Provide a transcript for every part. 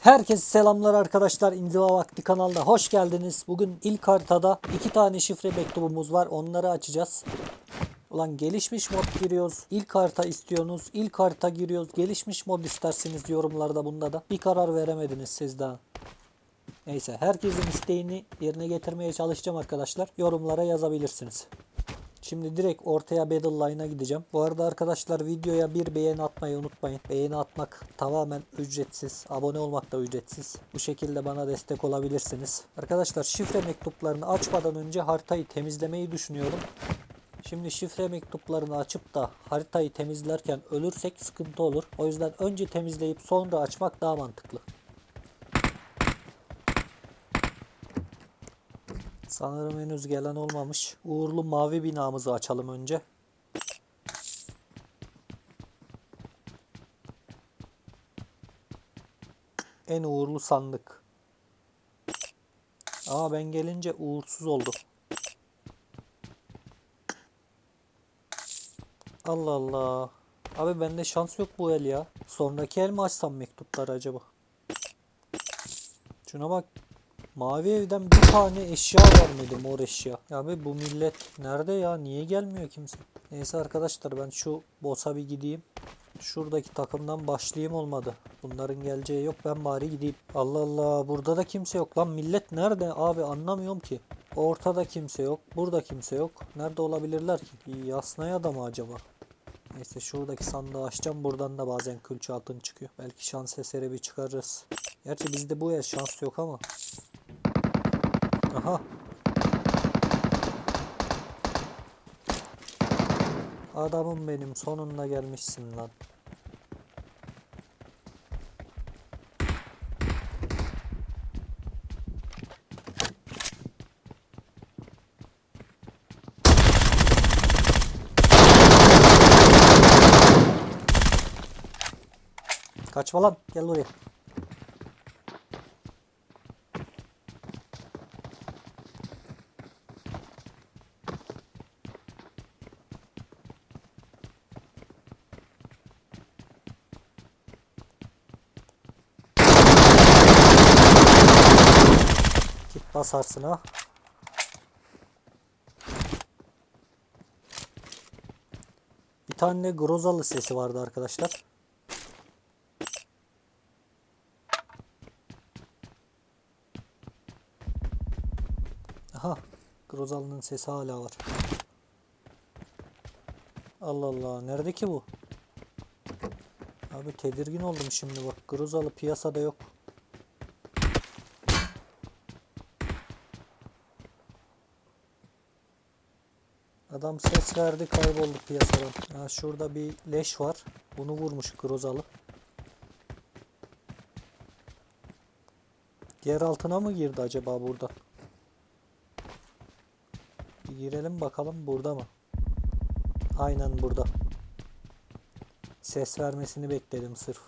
Herkese selamlar arkadaşlar. İnziva Vakti kanalına hoş geldiniz. Bugün ilk haritada iki tane şifre mektubumuz var. Onları açacağız. Ulan gelişmiş mod giriyoruz. İlk harita istiyorsunuz. İlk harita giriyoruz. Gelişmiş mod istersiniz yorumlarda bunda da. Bir karar veremediniz siz daha. Neyse herkesin isteğini yerine getirmeye çalışacağım arkadaşlar. Yorumlara yazabilirsiniz. Şimdi direkt ortaya Battle gideceğim. Bu arada arkadaşlar videoya bir beğeni atmayı unutmayın. Beğeni atmak tamamen ücretsiz. Abone olmak da ücretsiz. Bu şekilde bana destek olabilirsiniz. Arkadaşlar şifre mektuplarını açmadan önce haritayı temizlemeyi düşünüyorum. Şimdi şifre mektuplarını açıp da haritayı temizlerken ölürsek sıkıntı olur. O yüzden önce temizleyip sonra açmak daha mantıklı. Sanırım henüz gelen olmamış. Uğurlu mavi binamızı açalım önce. En uğurlu sandık. Aa ben gelince uğursuz oldu. Allah Allah. Abi bende şans yok bu el ya. Sonraki el mi açsam mektupları acaba? Şuna bak. Mavi evden bir tane eşya vermedi mor eşya. Ya abi bu millet nerede ya? Niye gelmiyor kimse? Neyse arkadaşlar ben şu boss'a bir gideyim. Şuradaki takımdan başlayayım olmadı. Bunların geleceği yok ben bari gideyim. Allah Allah burada da kimse yok lan millet nerede abi anlamıyorum ki. Ortada kimse yok. Burada kimse yok. Nerede olabilirler ki? Yasnaya da mı acaba? Neyse şuradaki sandığı açacağım. Buradan da bazen külçe altın çıkıyor. Belki şans eseri bir çıkarırız. Gerçi bizde bu el şans yok ama. Aha. Adamım benim sonunda gelmişsin lan. Kaçma lan gel buraya. Ha. Bir tane Grozalı sesi vardı arkadaşlar. Aha. Grozalı'nın sesi hala var. Allah Allah. Nerede ki bu? Abi tedirgin oldum şimdi bak. Grozalı piyasada yok. Adam ses verdi kayboldu piyasadan. Ha, şurada bir leş var. Bunu vurmuş Grozalı. Yer altına mı girdi acaba burada? Bir girelim bakalım burada mı? Aynen burada. Ses vermesini bekledim sırf.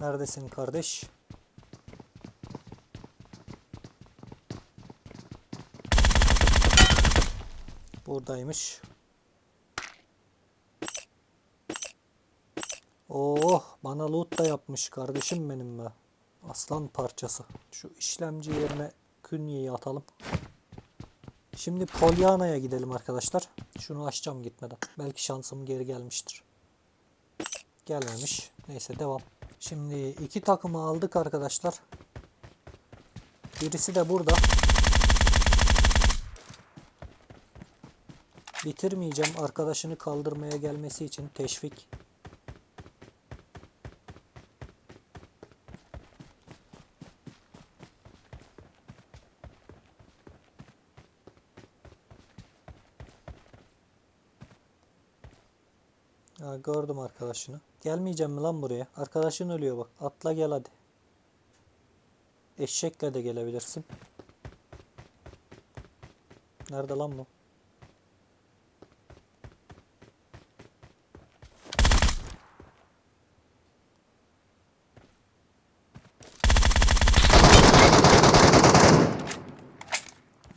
Neredesin kardeş? Buradaymış. Oh bana loot da yapmış kardeşim benim be. Aslan parçası. Şu işlemci yerine künyeyi atalım. Şimdi Polyana'ya gidelim arkadaşlar. Şunu açacağım gitmeden. Belki şansım geri gelmiştir. Gelmemiş. Neyse devam. Şimdi iki takımı aldık arkadaşlar. Birisi de burada. Bitirmeyeceğim. Arkadaşını kaldırmaya gelmesi için teşvik. Ha, gördüm arkadaşını. Gelmeyeceğim mi lan buraya? Arkadaşın ölüyor bak. Atla gel hadi. Eşekle de gelebilirsin. Nerede lan bu?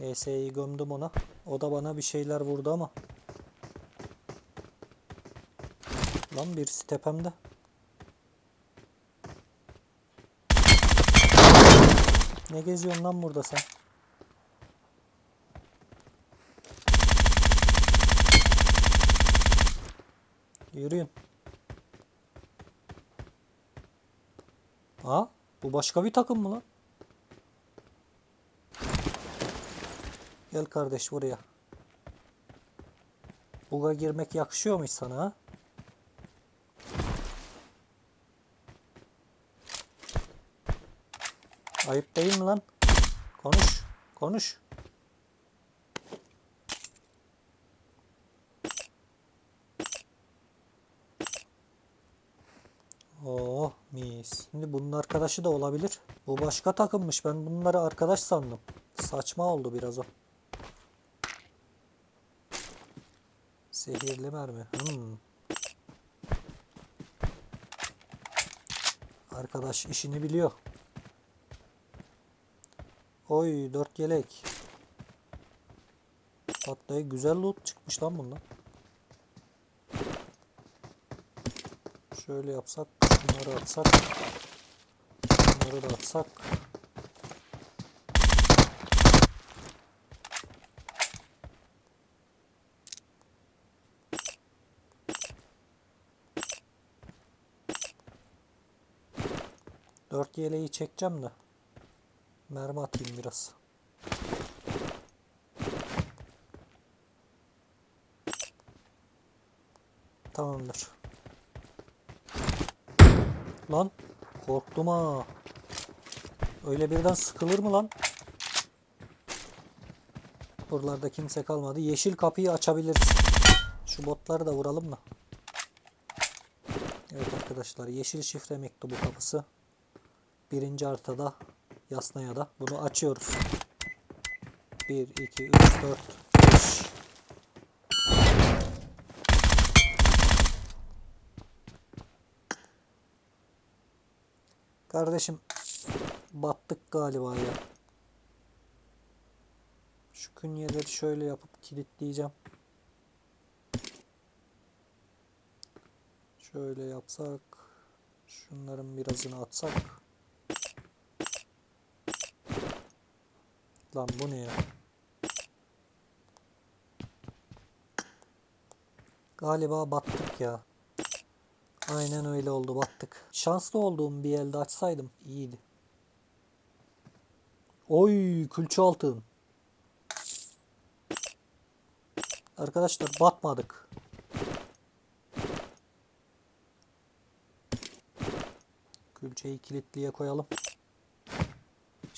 ES'yi gömdüm ona. O da bana bir şeyler vurdu ama. Lan birisi tepemde. Ne geziyorsun lan burada sen? Yürüyün. Ha? Bu başka bir takım mı lan? Gel kardeş buraya. Buga girmek yakışıyormuş sana ha? Ayıp değil mi lan? Konuş. Konuş. Oh mis. Şimdi bunun arkadaşı da olabilir. Bu başka takımmış. Ben bunları arkadaş sandım. Saçma oldu biraz o. Zehirli mermi. Hmm. Arkadaş işini biliyor. Oy dört yelek. Hatta güzel loot çıkmış lan bundan. Şöyle yapsak, şunları atsak, şunları da atsak. Dört yeleği çekeceğim de. Mermi atayım biraz. Tamamdır. Lan korktum ha. Öyle birden sıkılır mı lan? Buralarda kimse kalmadı. Yeşil kapıyı açabiliriz. Şu botları da vuralım mı? Evet arkadaşlar yeşil şifre mektubu kapısı. Birinci haritada Yasnaya da bunu açıyoruz. 1, 2, 3, 4, 5. Kardeşim battık galiba ya. Şu künyeleri şöyle yapıp kilitleyeceğim. Şöyle yapsak. Şunların birazını atsak. Lan bu ne ya? Galiba battık ya. Aynen öyle oldu battık. Şanslı olduğum bir elde açsaydım iyiydi. Oy külçe altın. Arkadaşlar batmadık. Külçeyi kilitliye koyalım.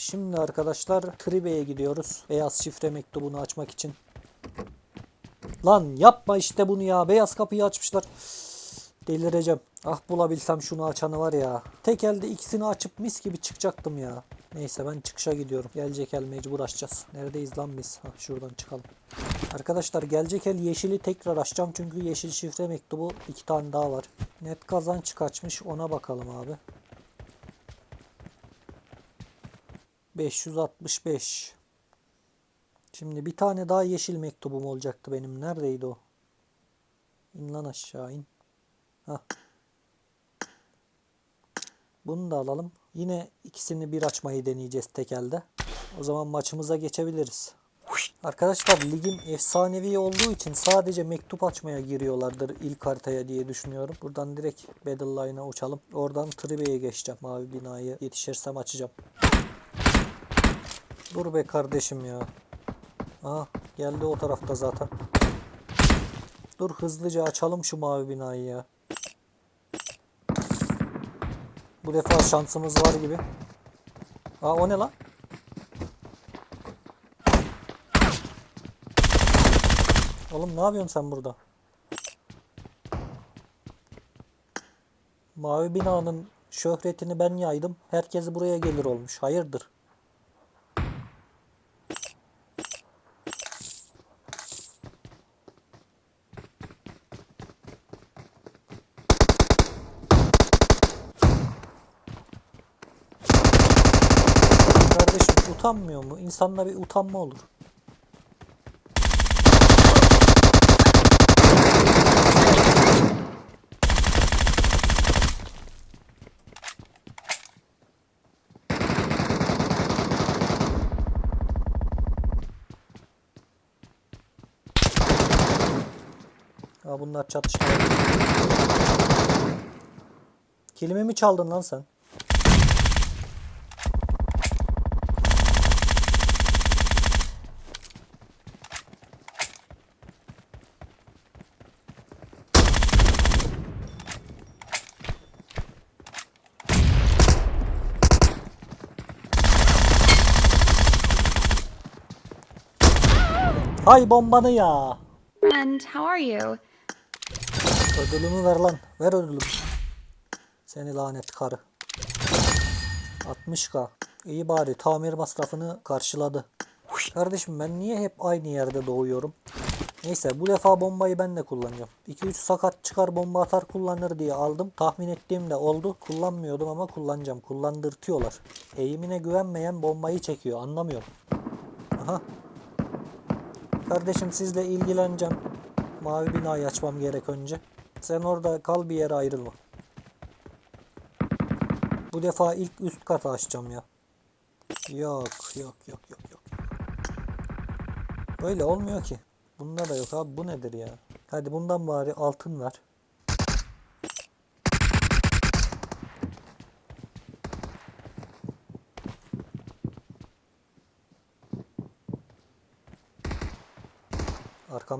Şimdi arkadaşlar Tribe'ye gidiyoruz. Beyaz şifre mektubunu açmak için. Lan yapma işte bunu ya. Beyaz kapıyı açmışlar. Delireceğim. Ah bulabilsem şunu açanı var ya. Tek elde ikisini açıp mis gibi çıkacaktım ya. Neyse ben çıkışa gidiyorum. Gelecek el mecbur açacağız. Neredeyiz lan biz? Hah, şuradan çıkalım. Arkadaşlar gelecek el yeşili tekrar açacağım. Çünkü yeşil şifre mektubu iki tane daha var. Net kazanç kaçmış ona bakalım abi. 565. Şimdi bir tane daha yeşil mektubum olacaktı benim. Neredeydi o? İn lan aşağı in. Hah. Bunu da alalım. Yine ikisini bir açmayı deneyeceğiz tek elde. O zaman maçımıza geçebiliriz. Arkadaşlar ligim efsanevi olduğu için sadece mektup açmaya giriyorlardır ilk haritaya diye düşünüyorum. Buradan direkt Battle Line'a uçalım. Oradan Tribe'ye geçeceğim. Mavi binayı yetişirsem açacağım. Dur be kardeşim ya. Aha geldi o tarafta zaten. Dur hızlıca açalım şu mavi binayı ya. Bu defa şansımız var gibi. Aa o ne lan? Oğlum ne yapıyorsun sen burada? Mavi binanın şöhretini ben yaydım. Herkes buraya gelir olmuş. Hayırdır? utanmıyor mu? İnsanda bir utanma olur. Ya bunlar çatışmaya. Kelimemi çaldın lan sen. Hay bombanı ya. Friend, how are you? Ödülümü ver lan. Ver ödülümü. Seni lanet karı. 60k. İyi bari tamir masrafını karşıladı. Kardeşim ben niye hep aynı yerde doğuyorum? Neyse bu defa bombayı ben de kullanacağım. 2-3 sakat çıkar bomba atar kullanır diye aldım. Tahmin ettiğim de oldu. Kullanmıyordum ama kullanacağım. Kullandırtıyorlar. Eğimine güvenmeyen bombayı çekiyor. Anlamıyorum. Aha. Kardeşim sizle ilgileneceğim. Mavi binayı açmam gerek önce. Sen orada kal bir yere ayrılma. Bu defa ilk üst katı açacağım ya. Yok yok yok yok yok. Böyle olmuyor ki. Bunda da yok abi bu nedir ya? Hadi bundan bari altın ver.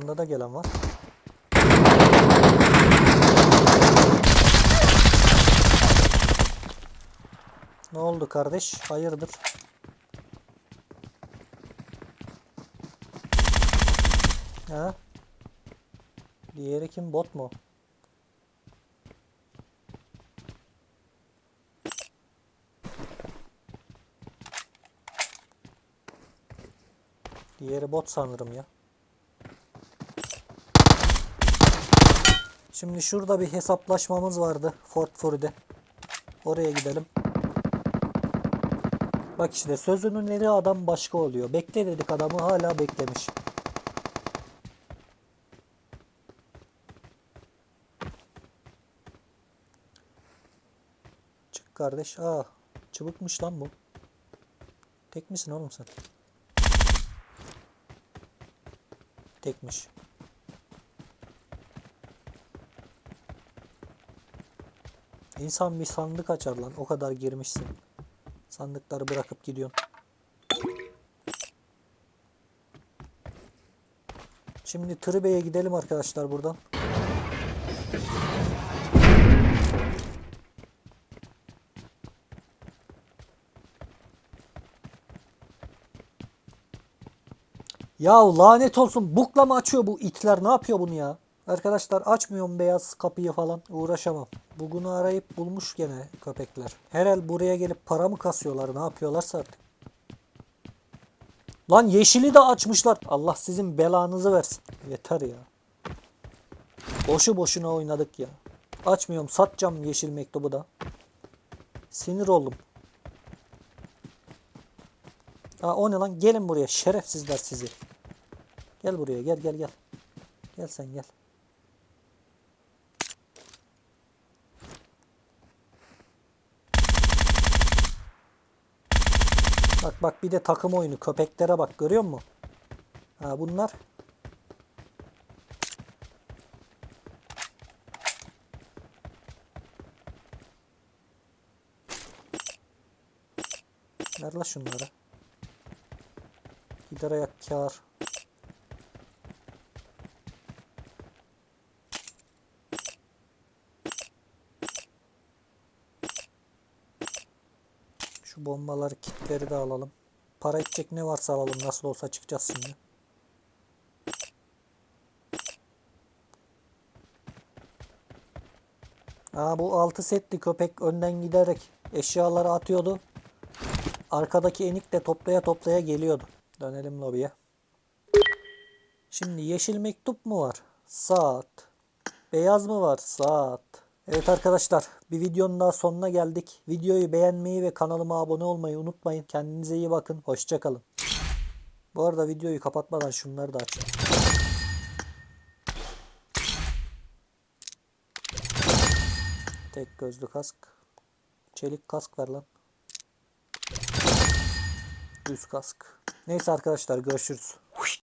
Arkamda da gelen var. Ne oldu kardeş? Hayırdır? Ha? Diğeri kim? Bot mu? Diğeri bot sanırım ya. Şimdi şurada bir hesaplaşmamız vardı Fort Fury'de. Oraya gidelim. Bak işte sözünün eri adam başka oluyor. Bekle dedik adamı hala beklemiş. Çık kardeş. Aa, çıbıkmış lan bu. Tek misin oğlum sen? Tekmiş. İnsan bir sandık açar lan. O kadar girmişsin. Sandıkları bırakıp gidiyorsun. Şimdi Tribe'ye gidelim arkadaşlar buradan. Ya lanet olsun bukla mı açıyor bu itler ne yapıyor bunu ya? Arkadaşlar açmıyorum beyaz kapıyı falan uğraşamam. Bugünü arayıp bulmuş gene köpekler. Herhal buraya gelip para mı kasıyorlar ne yapıyorlarsa artık. Lan yeşili de açmışlar. Allah sizin belanızı versin. Yeter ya. Boşu boşuna oynadık ya. Açmıyorum satacağım yeşil mektubu da. Sinir oldum. Aa, o ne lan? Gelin buraya şerefsizler sizi. Gel buraya gel gel gel. Gel sen gel. Bak bak bir de takım oyunu köpeklere bak görüyor musun? Ha bunlar Ver la şunları. Gider ayak kâr. Şu bombaları kitleri de alalım. Para edecek ne varsa alalım. Nasıl olsa çıkacağız şimdi. Aa, bu 6 setli köpek önden giderek eşyaları atıyordu. Arkadaki enik de toplaya toplaya geliyordu. Dönelim lobiye. Şimdi yeşil mektup mu var? Saat. Beyaz mı var? Saat. Evet arkadaşlar bir videonun daha sonuna geldik. Videoyu beğenmeyi ve kanalıma abone olmayı unutmayın. Kendinize iyi bakın. Hoşçakalın. Bu arada videoyu kapatmadan şunları da açayım. Tek gözlü kask. Çelik kask ver lan. Düz kask. Neyse arkadaşlar görüşürüz.